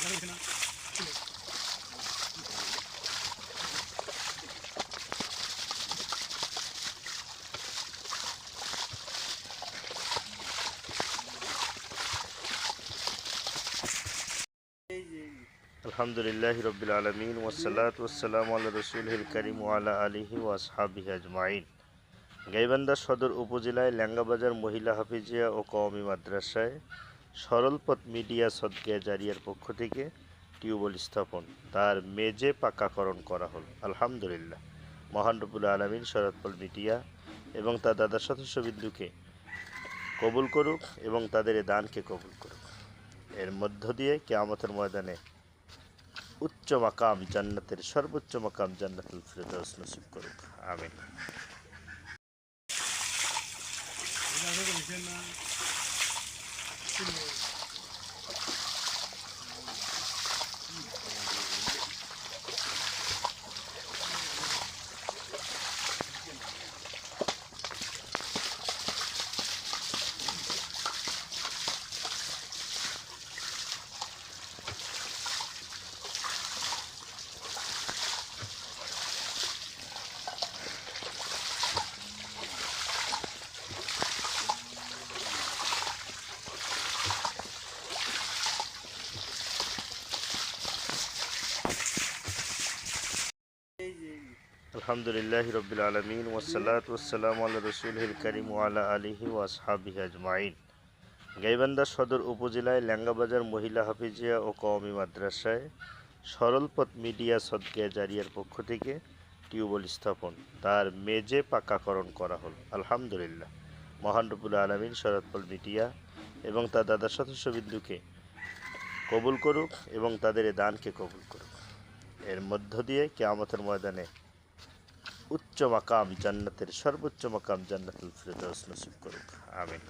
Thank you. আলহামদুলিল্লাহ রবিল আলমিন ওসালাত ওসালাম আল্লাহ রসুল করিম ওয়ালা আলিহি ওয়াসহাবি আজমাইন। গাইবান্ধা সদর উপজেলায় ল্যাঙ্গাবাজার মহিলা হাফিজিয়া ও কওমি মাদ্রাসায় সরলপথ মিডিয়া সদকিয়া জারিয়ার পক্ষ থেকে টিউবওয়েল স্থাপন, তার মেজে পাকাকরণ করা হল। আলহামদুলিল্লাহ। মহান রবুল আলমিন শরৎপল মিডিয়া এবং তার দাদা সদস্যবিন্দুকে কবুল করুক এবং তাদের দানকে কবুল করুক। এর মধ্য দিয়ে কেয়ামতের ময়দানে উচ্চ মাকাম জান্নাতের সর্বোচ্চ মাকাম জান্নাতুল ফিরদাউস নসিব করুক আমিন। আলহামদুলিল্লাহ রবিল আলমিন ওসালাত ওসালাম আল্লাহ রসুল করিম ওয়ালা আলিহি ওয়াসহাবি আজমাইন। গাইবান্ধা সদর উপজেলায় ল্যাঙ্গাবাজার মহিলা হাফিজিয়া ও কওমি মাদ্রাসায় সরলপথ মিডিয়া সদকিয়া জারিয়ার পক্ষ থেকে টিউবওয়েল স্থাপন, তার মেজে পাকাকরণ করা হল। আলহামদুলিল্লাহ। মহান রবুল আলমিন শরৎপল মিডিয়া এবং তার দাদা সদস্যবিন্দুকে কবুল করুক এবং তাদের দানকে কবুল করুক। এর মধ্য দিয়ে কেয়ামতের ময়দানে উচ্চ মাকাম জান্নাতের সর্বোচ্চ মাকাম জান্নাতুল ফিরদাউস নসিব করুক। আমিন।